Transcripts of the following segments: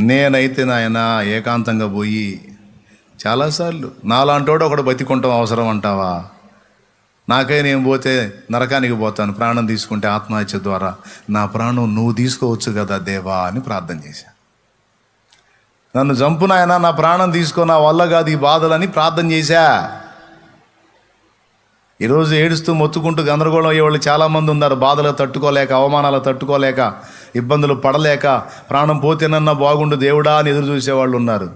నేనైతే నాయన ఏకాంతంగా పోయి చాలాసార్లు నాలాంటోడు ఒకడు బతికుంటాం అవసరం అంటావా? నాకై నేను పోతే నరకానికి పోతాను ప్రాణం తీసుకుంటే ఆత్మహత్య ద్వారా. నా ప్రాణం నువ్వు తీసుకోవచ్చు కదా దేవా అని ప్రార్థన చేశా. నన్ను చంపునాయన నా ప్రాణం తీసుకో నా వల్ల కాదు ఈ బాధలని ప్రార్థన చేశా. ఈరోజు ఏడుస్తూ మొత్తుకుంటూ గందరగోళం అయ్యేవాళ్ళు చాలామంది ఉన్నారు. బాధలు తట్టుకోలేక అవమానాలు తట్టుకోలేక ఇబ్బందులు పడలేక ప్రాణం పోతేనన్నా బాగుండు దేవుడా అని ఎదురు చూసేవాళ్ళు ఉన్నారు.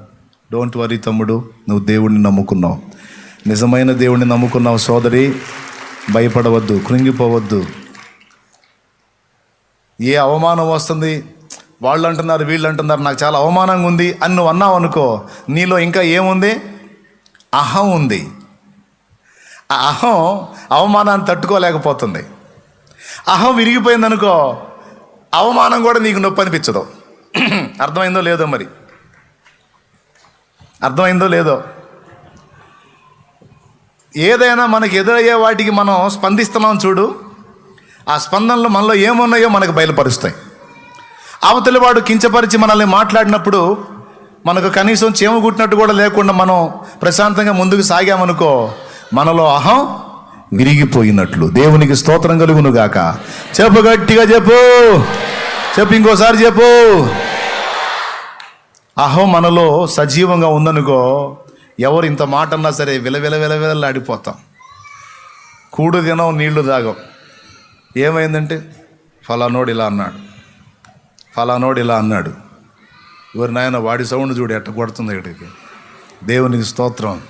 డోంట్ వరీ తమ్ముడు నువ్వు దేవుడిని నమ్ముకున్నావు. నిజమైన దేవుడిని నమ్ముకున్నావు సోదరి భయపడవద్దు కృంగిపోవద్దు. ఏ అవమానం వస్తుంది? వాళ్ళు అంటున్నారు వీళ్ళు అంటున్నారు నాకు చాలా అవమానంగా ఉంది అని నువ్వు అన్నావు అనుకో నీలో ఇంకా ఏముంది? అహం ఉంది. ఆ అహం అవమానాన్ని తట్టుకోలేకపోతుంది. అహం విరిగిపోయిందనుకో అవమానం కూడా నీకు నొప్పి అనిపించదు. అర్థమైందో లేదో మరి? అర్థమైందో లేదో? ఏదైనా మనకి ఎదురయ్యే వాటికి మనం స్పందిస్తున్నాం చూడు ఆ స్పందనలు మనలో ఏమున్నాయో మనకు బయలుపరుస్తాయి. అవతలి వాడు కించపరిచి మనల్ని మాట్లాడినప్పుడు మనకు కనీసం చేమగుట్టినట్టు కూడా లేకుండా మనం ప్రశాంతంగా ముందుకు సాగామనుకో మనలో అహం విరిగిపోయినట్లు. దేవునికి స్తోత్రం కలుగును గాక చెప్పు గట్టిగా చెప్పు. చెప్పు ఇంకోసారి చెప్పు. అహం మనలో సజీవంగా ఉందనుకో ఎవరు ఇంత మాట అన్నా సరే విలవిల విలవిలలాడిపోతాం కూడు తినం నీళ్ళు తాగం. ఏమైందంటే ఫలానోడు ఇలా అన్నాడు. ఫలానోడు ఇలా అన్నాడు. ఎవరి నాయన వాడి సౌండ్ చూడు ఎట్ట కొడుతుంది ఇక్కడికి. దేవునికి స్తోత్రం.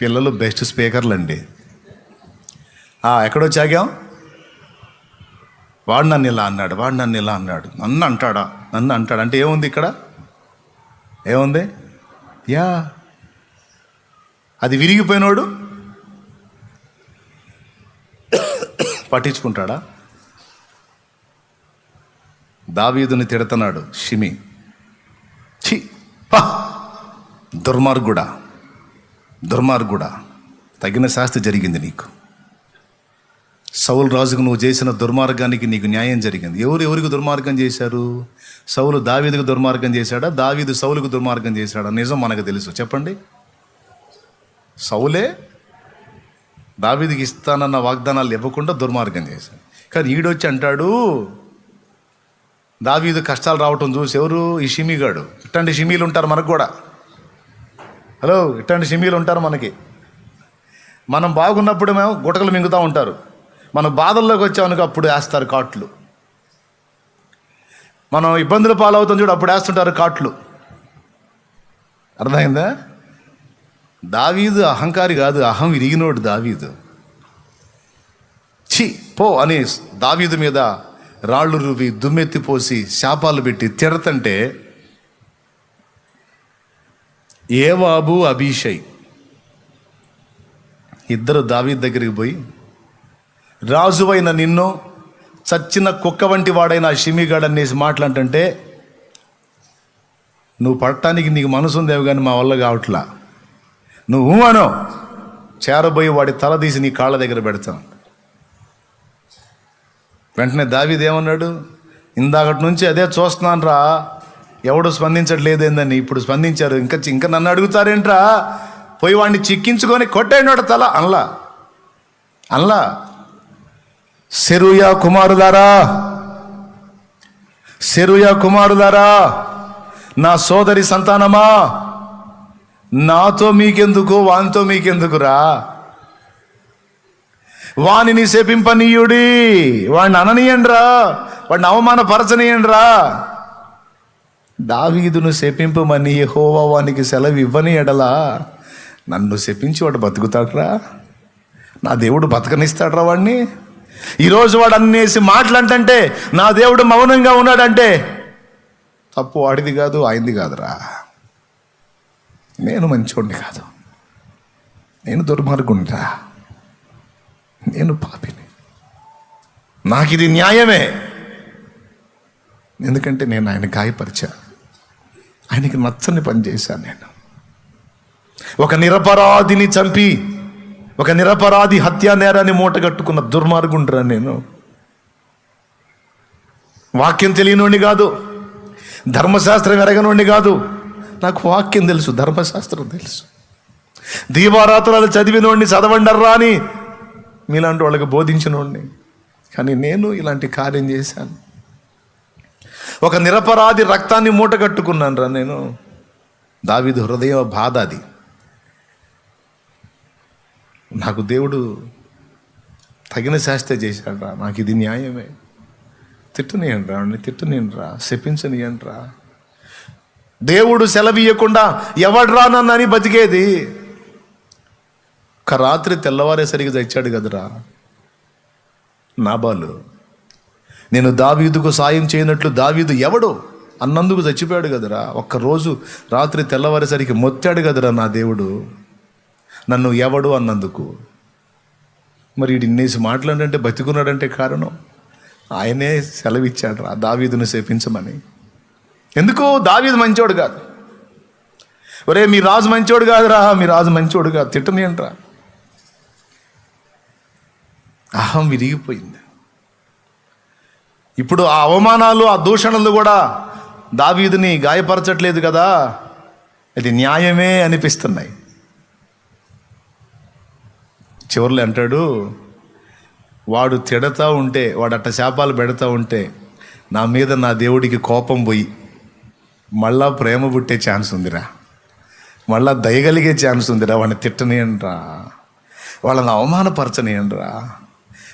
పిల్లలు బెస్ట్ స్పీకర్లు అండి ఎక్కడో చాగాం? వాడు నన్ను ఇలా అన్నాడు వాడు నన్ను ఇలా అన్నాడు. నన్ను అంటాడా? నన్ను అంటాడు? అంటే ఏముంది ఇక్కడ? ఏముంది? యా. అది విరిగిపోయినోడు పట్టించుకుంటాడా? దావీదుని తిడుతున్నాడు షిమి. ఛీ పా. దుర్మార్గుడా. దుర్మార్గుడా తగిన శాస్తి జరిగింది నీకు. సౌలు రాజుకు నువ్వు చేసిన దుర్మార్గానికి నీకు న్యాయం జరిగింది. ఎవరు ఎవరికి దుర్మార్గం చేశారు? సౌలు దావీదుకు దుర్మార్గం చేశాడా? దావీదు సౌలుకు దుర్మార్గం చేశాడా? నిజం మనకు తెలుసు. చెప్పండి. సౌలే దావీదికి ఇస్తానన్న వాగ్దానాలు ఇవ్వకుండా దుర్మార్గం చేశాడు. కానీ ఈడొచ్చి అంటాడు దావీదు కష్టాలు రావటం చూసి ఎవరు? ఈ షిమిగాడు. ఇట్లాంటి షిమీలు ఉంటారు మనకు కూడా. హలో ఇట్లాంటి షిమీలు ఉంటారు మనకి. మనం బాగున్నప్పుడు మేము గుటకలు మింగుతూ ఉంటారు. మన బాధల్లోకి వచ్చామనుకో అప్పుడు వేస్తారు కాట్లు. మనం ఇబ్బందులు పాలవుతాం చూడు అప్పుడు వేస్తుంటారు కాట్లు. అర్థమైందా? దావీదు అహంకారి కాదు అహం విరిగినోడు దావీదు. ఛీ పో అని దావీదు మీద రాళ్ళు రువి దుమ్మెత్తిపోసి శాపాలు పెట్టి తిడతంటే ఏవాబు అభిషయ్ ఇద్దరు దావీ దగ్గరికి పోయి రాజువైన నిన్ను చచ్చిన కుక్క వంటి వాడైన షిమిగాడ్ అనేసి మాట్లాడంటే నువ్వు పడటానికి నీకు మనసు ఉందేవి కానీ మా వల్ల కావట్లా. నువ్వు అను చేరబోయి వాడి తల తీసి నీ కాళ్ళ దగ్గర పెడతాను వెంటనే దావీదేమన్నాడు ఇందాకటి నుంచి అదే చూస్తున్నాను రా ఎవడు స్పందించట్లేదేందని? ఇప్పుడు స్పందించారు. ఇంకా ఇంకా నన్ను అడుగుతారేంట్రా? పోయి వాడిని చిక్కించుకొని కొట్టేనాడు తల. అనలా. అనలా. సెరుయా కుమారులారా. సెరుయా కుమారులారా. నా సోదరి సంతానమా? నాతో మీకెందుకు? వానితో మీకెందుకురా? వాణిని శపింపనీయుడి. వాడిని అననీయండ్రా. వాడిని అవమానపరచనీయండ్రా. దావీదును శపింపమని యహోవా వానికి సెలవు ఇవ్వని ఎడలా నన్ను శపించి వాడు బతుకుతాడరా? నా దేవుడు బతకనిస్తాడరా వాడిని ఈరోజు వాడు అన్నేసి మాటలంటే నా దేవుడు మౌనంగా ఉన్నాడంటే తప్పు వాడిది కాదు ఆయనది కాదురా. నేను మంచోడిని కాదు. నేను దుర్మార్గుండ్రా నేను పాపిని. నాకు ఇది న్యాయమే. ఎందుకంటే నేను ఆయన గాయపరిచాను ఆయనకి నచ్చని పని చేశాను నేను. ఒక నిరపరాధిని చంపి ఒక నిరపరాధి హత్యా నేరాన్ని మూటగట్టుకున్న దుర్మార్గుండ్రా నేను. వాక్యం తెలియనోడిని కాదు ధర్మశాస్త్రం ఎరగనుండి కాదు నాకు వాక్యం తెలుసు ధర్మశాస్త్రం తెలుసు. దీవారాత్రాలు చదివినోడిని చదవండర్రా అని మీలాంటి వాళ్ళకి బోధించినోడిని. కానీ నేను ఇలాంటి కార్యం చేశాను. ఒక నిరపరాధి రక్తాన్ని మూటగట్టుకున్నాను రా నేను. దావిది హృదయ బాధ అది. నాకు దేవుడు తగిన శాస్త్ర చేశాడ్రా నాకు ఇది న్యాయమే. తిట్టనియండి రా తిట్టనియండి రా. శపించనియండి రా. దేవుడు సెలవీయకుండా ఎవడ్రా నన్నని బతికేది? ఒక రాత్రి తెల్లవారేసరికి తెచ్చాడు కదరా. నాబాలు నేను దావీదుకు సాయం చేయనట్లు దావీదు ఎవడు అన్నందుకు చచ్చిపోయాడు కదరా. ఒక్కరోజు రాత్రి తెల్లవారేసరికి మొత్తాడు కదరా నా దేవుడు. నన్ను ఎవడు అన్నందుకు? మరి వీడు ఇన్నేసి మాట్లాడంటే బతికున్నాడంటే కారణం? ఆయనే సెలవిచ్చాడు రా దావీదును సేపించమని ఎందుకు దావీదు మంచోడు కాదు. ఒరే మీ రాజు మంచోడు కాదురా మీ రాజు మంచోడు కాదు. తిట్టని అంటరా అహం విరిగిపోయింది. ఇప్పుడు ఆ అవమానాలు ఆ దూషణలు కూడా దావీదుని గాయపరచట్లేదు కదా? అది న్యాయమే అనిపిస్తున్నాయి. చివరిలో అంటాడు వాడు తిడతా ఉంటే వాడు అట్ట శాపాలు పెడతా ఉంటే నా మీద నా దేవుడికి కోపం పోయి మళ్ళా ప్రేమ పుట్టే ఛాన్స్ ఉందిరా. మళ్ళా దయగలిగే ఛాన్స్ ఉందిరా వాడిని తిట్టనియండ్రా. వాళ్ళని అవమానపరచనియండ్రా.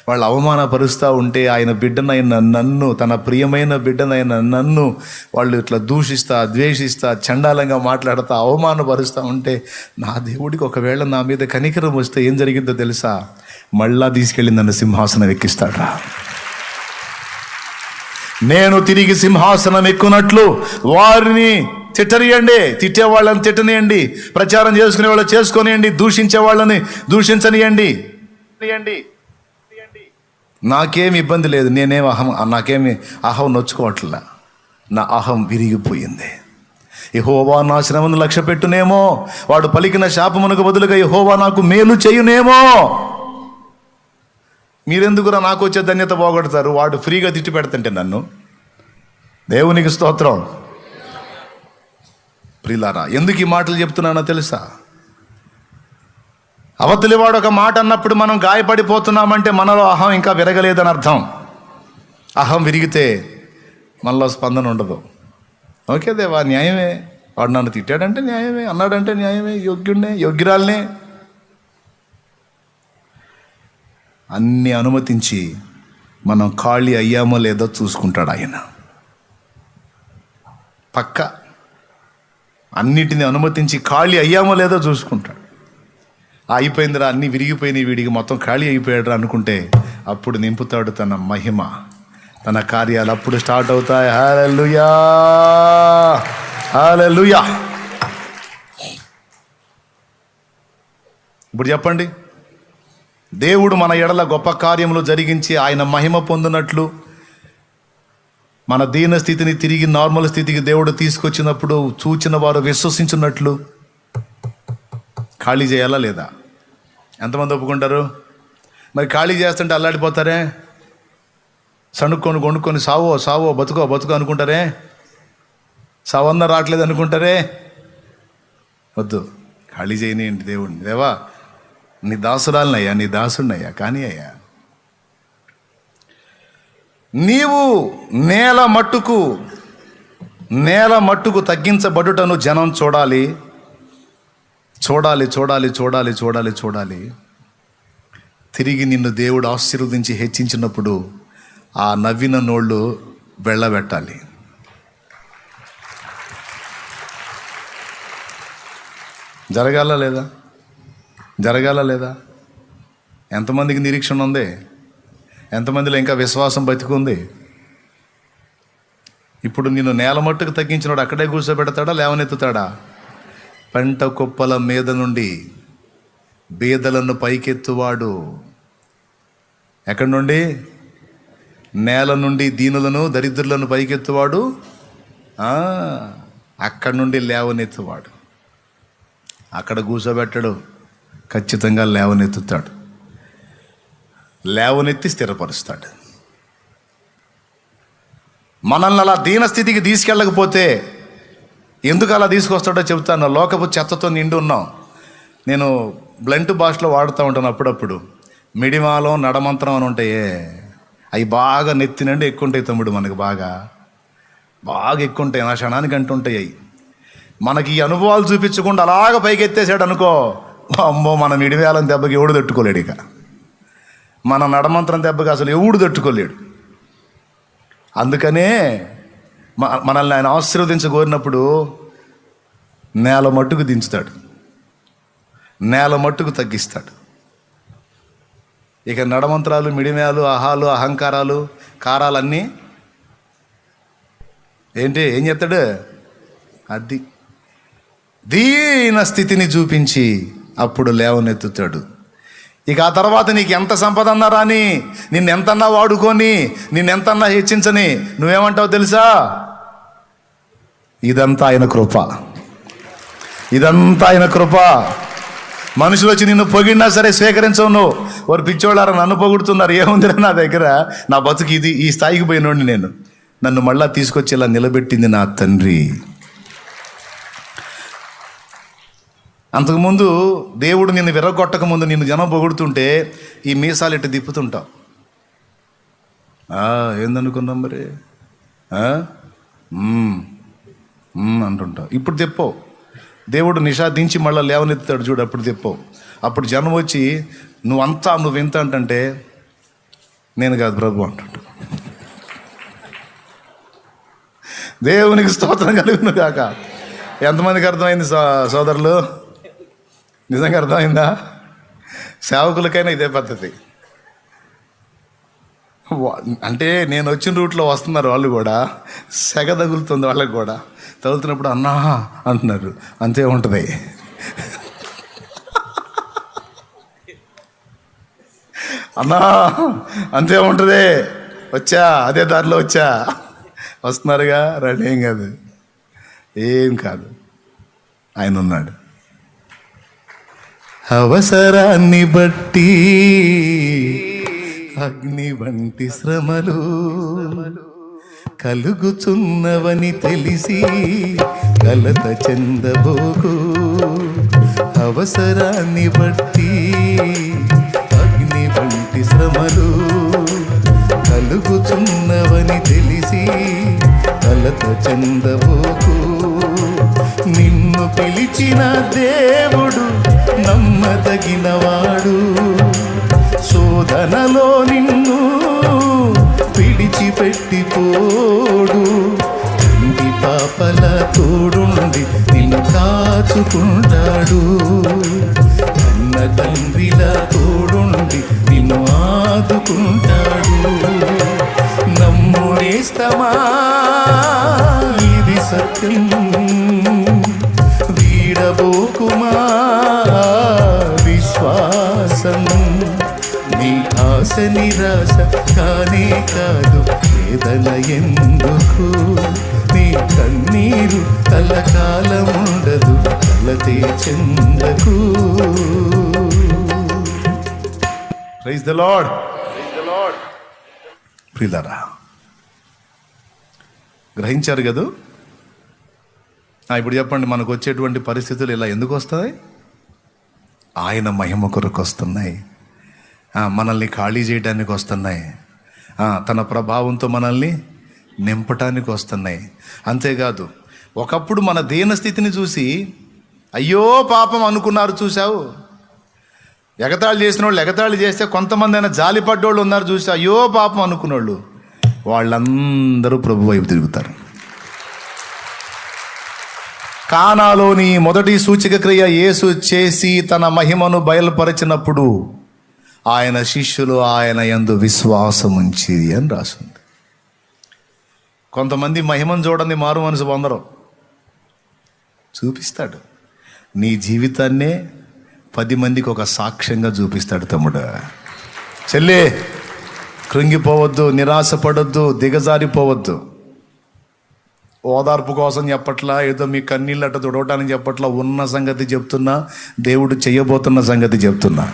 వాళ్ళు అవమానపరుస్తూ ఉంటే ఆయన బిడ్డనైన నన్ను తన ప్రియమైన బిడ్డనైన నన్ను వాళ్ళు ఇట్లా దూషిస్తా ద్వేషిస్తా చండాలంగా మాట్లాడుతూ అవమానపరుస్తూ ఉంటే నా దేవుడికి ఒకవేళ నా మీద కనికరం వస్తే ఏం జరిగిందో తెలుసా? మళ్ళా తీసుకెళ్ళి నన్ను సింహాసనం ఎక్కిస్తాడా నేను తిరిగి సింహాసనం ఎక్కునట్లు వారిని తిట్టనియండి తిట్టే వాళ్ళని తిట్టనియండి ప్రచారం చేసుకునే వాళ్ళు చేసుకొనియండి దూషించే వాళ్ళని దూషించనియండి. నాకేమి ఇబ్బంది లేదు నేనేం అహం నాకేమి అహం నొచ్చుకోవట్లే. నా అహం విరిగిపోయింది. యహోవా నా శ్రమను లక్ష్య పెట్టునేమో వాడు పలికిన శాపమునకు బదులుగా యహోవా నాకు మేలు చేయునేమో. మీరెందుకురా నాకు వచ్చే ధన్యత పోగొడతారు? వాడు ఫ్రీగా తిట్టి పెడుతుంటే నన్ను. దేవునికి స్తోత్రం. ప్రిలారా ఎందుకు ఈ మాటలు చెప్తున్నానో తెలుసా? అవతలి వాడు ఒక మాట అన్నప్పుడు మనం గాయపడిపోతున్నామంటే మనలో అహం ఇంకా విరగలేదని అర్థం. అహం విరిగితే మనలో స్పందన ఉండదు. ఓకే దేవా న్యాయమే. వాడు నన్ను తిట్టాడంటే న్యాయమే అన్నాడంటే న్యాయమే యోగ్యుడినే యోగ్యురాలనే. అన్ని అనుమతించి మనం ఖాళీ అయ్యామో లేదో చూసుకుంటాడు ఆయన. పక్క. అన్నిటిని అనుమతించి ఖాళీ అయ్యామో లేదో చూసుకుంటాడు. అయిపోయిందిరా అన్ని విరిగిపోయినాయి వీడికి మొత్తం ఖాళీ అయిపోయాడు అనుకుంటే అప్పుడు నింపుతాడు తన మహిమ. తన కార్యాలు అప్పుడు స్టార్ట్ అవుతాయి. హాలూయా హాలూయా ఇప్పుడు చెప్పండి. దేవుడు మన ఎడల గొప్ప కార్యములు జరిగించి ఆయన మహిమ పొందినట్లు మన దీన స్థితిని తిరిగి నార్మల్ స్థితికి దేవుడు తీసుకొచ్చినప్పుడు చూచిన వారు విశ్వసించినట్లు ఖాళీ చేయాలా లేదా? ఎంతమంది ఒప్పుకుంటారు? మరి ఖాళీ చేస్తుంటే అల్లాడిపోతారే? సణుక్కొని కొనుక్కొని సావో సావో బతుకో బతుకో అనుకుంటారే? సవన్న రావట్లేదు అనుకుంటారే? వద్దు. ఖాళీ చేయనియండి దేవుడిని దేవా నీ దాసురాలనయ్యా నీ దాసుడినయ్యా కానీ అయ్యా. నీవు నేల మట్టుకు నేల మట్టుకు తగ్గించబడుటను జనం చూడాలి. చూడాలి చూడాలి చూడాలి చూడాలి చూడాలి. తిరిగి నిన్ను దేవుడు ఆశీర్వదించి హెచ్చించినప్పుడు ఆ నవ్విన నోళ్ళు వెళ్ళబెట్టాలి. జరగాల లేదా? జరగాల లేదా? ఎంతమందికి నిరీక్షణ ఉంది? ఎంతమందిలో ఇంకా విశ్వాసం బతికుంది ఇప్పుడు నిన్ను నేల మట్టుకు తగ్గించినాడు అక్కడే కూర్చోబెడతాడా లేవనెత్తుతాడా? పంట కుప్పల మీద నుండి బీదలను పైకెత్తువాడు. ఎక్కడి నుండి? నేల నుండి దీనులను దరిద్రులను పైకెత్తువాడు. అక్కడి నుండి లేవనెత్తువాడు. అక్కడ కూర్చోబెట్టడు. ఖచ్చితంగా లేవనెత్తుతాడు. లేవనెత్తి స్థిరపరుస్తాడు. మనల్ని అలా దీనస్థితికి తీసుకెళ్ళకపోతే ఎందుకు అలా తీసుకొస్తాడో చెబుతాను. లోకపు చెత్తతో నిండి ఉన్నాం. నేను బ్లంట్ భాషలో వాడుతూ ఉంటాను అప్పుడప్పుడు. మిడిమాలో నడమంత్రం అని ఉంటాయే అవి బాగా నెత్తి నుండి ఎక్కువ ఉంటాయి తమ్ముడు మనకి బాగా. బాగా ఎక్కువ ఉంటాయి నా క్షణానికి అంటుంటాయి అవి. మనకి ఈ అనుభవాలు చూపించకుండా అలాగ పైకి ఎత్తేసాడు అనుకో అమ్మో మన మిడివేళం దెబ్బకి ఎవడు తట్టుకోలేడు ఇక. మన నడమంత్రం దెబ్బకి అసలు ఎవడు తట్టుకోలేడు. అందుకనే మనల్ని ఆయన ఆశీర్వదించగోరినప్పుడు నేల మట్టుకు దించుతాడు. నేల మట్టుకు తగ్గిస్తాడు. ఇక నడమంత్రాలు మిడిమేలు అహాలు అహంకారాలు కారాలన్నీ ఏంటి? ఏం చేస్తాడు? అది దీన స్థితిని చూపించి అప్పుడు లేవనెత్తుతాడు. ఇక ఆ తర్వాత నీకు ఎంత సంపద అన్నా రాని నిన్నెంతన్నా వాడుకొని నిన్నెంతన్నా హెచ్చించని నువ్వేమంటావు తెలుసా? ఇదంతా ఆయన కృప. ఇదంతా ఆయన కృప. మనుషులు వచ్చి నిన్ను పొగిడినా సరే స్వీకరించవు నువ్వు. వారు పిచ్చోళ్ళారా నన్ను పొగుడుతున్నారు? ఏముందిరా నా దగ్గర? నా బతుకు ఇది. ఈ స్థాయికి పోయినోడిని నేను. నన్ను మళ్ళా తీసుకొచ్చి ఇలా నిలబెట్టింది నా తండ్రి. అంతకుముందు దేవుడు నిన్ను విరగొట్టక ముందు నిన్ను జనం పొగుడుతుంటే ఈ మీసాలు ఇట్టు తిప్పుతుంటావు. ఏందనుకున్నాం మరి? అంటుంటావు. ఇప్పుడు తిప్పవు దేవుడు నిషాదించి మళ్ళీ లేవనెత్తాడు చూడు అప్పుడు తిప్పవు అప్పుడు జనం వచ్చి నువ్వంతా నువ్వు ఎంత అంటే నేను కాదు ప్రభు అంటుంటా దేవునికి స్తోత్రం కలుగును కాక ఎంతమందికి అర్థమైంది సో సోదరులు? నిజంగా అర్థమైందా? సేవకులకైనా ఇదే పద్ధతి. అంటే నేను వచ్చిన రూట్లో వస్తున్నారు వాళ్ళు కూడా. సెగ తగులుతుంది వాళ్ళకి కూడా. తగులుతున్నప్పుడు అన్నా అంటున్నారు. అంతే ఉంటుంది. అన్నా అంతే ఉంటుంది. వచ్చా అదే దారిలో వచ్చా. వస్తున్నారుగా రండి ఏం కాదు. ఏం కాదు. ఆయన ఉన్నాడు. అవసరాన్ని బట్టి అగ్ని వంటి శ్రమలు కలుగుచున్నవని తెలిసి కలత చెందబోకు. అవసరాన్ని బట్టి అగ్ని వంటి శ్రమలు కలుగుచున్నవని తెలిసి కలత చెందబోకు. నిన్ను పిలిచిన దేవుడు నమ్మదగినవాడు. శోధనలో నిన్ను విడిచిపెట్టిపోడు. తండ్రి పాపల తోడుండి నిన్ను కాచుకుంటాడు. అన్న తండ్రిల తోడుండి నిన్ను ఆదుకుంటాడు. నమ్మునేస్తమా ఇది సత్యం. వీడబోకుమా విశ్వాసం నీ ఆశ నిరాశ కానే కాదు వేదన ఎందుకు? నీ కన్నీరు కలకాలముండదు కలతే చెందకు. ప్రైజ్ ద లార్డ్ ప్రియులారా గ్రహించారు కదూ? ఇప్పుడు చెప్పండి మనకు వచ్చేటువంటి పరిస్థితులు ఇలా ఎందుకు వస్తాయి? ఆయన మహిమ కొరకు వస్తున్నాయి. మనల్ని ఖాళీ చేయడానికి వస్తున్నాయి. తన ప్రభావంతో మనల్ని నింపటానికి వస్తున్నాయి. అంతేకాదు ఒకప్పుడు మన దీనస్థితిని చూసి అయ్యో పాపం అనుకున్నారు చూసావు ఎగతాళి చేసిన వాళ్ళు ఎగతాళి చేస్తే కొంతమంది అయినా జాలిపడ్డోళ్ళు ఉన్నారు చూసి అయ్యో పాపం అనుకున్నోళ్ళు. వాళ్ళందరూ ప్రభు వైపు తిరుగుతారు. కానాలోని మొదటి సూచిక క్రియ యేసు చేసి తన మహిమను బయలుపరిచినప్పుడు ఆయన శిష్యులు ఆయన ఎందు విశ్వాసముంచి అని రాసింది. కొంతమంది మహిమను చూడండి మారు మనసు పొందరు. చూపిస్తాడు. నీ జీవితాన్నే పది మందికి ఒక సాక్ష్యంగా చూపిస్తాడు తమ్ముడు. చెల్లే కృంగిపోవద్దు నిరాశపడొద్దు దిగజారిపోవద్దు. ఓదార్పు కోసం చెప్పట్లా ఏదో మీ కన్నీళ్ళట తుడవటానికి చెప్పట్లా ఉన్న సంగతి చెప్తున్నా దేవుడు చేయబోతున్న సంగతి చెప్తున్నా.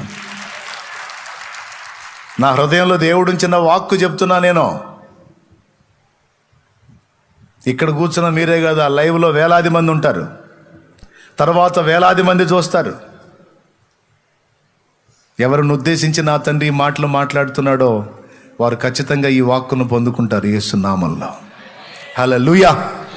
నా హృదయంలో దేవుడు చిన్న వాక్కు చెప్తున్నా నేను. ఇక్కడ కూర్చున్న మీరే కదా లైవ్లో వేలాది మంది ఉంటారు. తర్వాత వేలాది మంది చూస్తారు. ఎవరిని ఉద్దేశించి నా తండ్రి మాటలు మాట్లాడుతున్నాడో వారు ఖచ్చితంగా ఈ వాక్కును పొందుకుంటారు యేసు Hallelujah.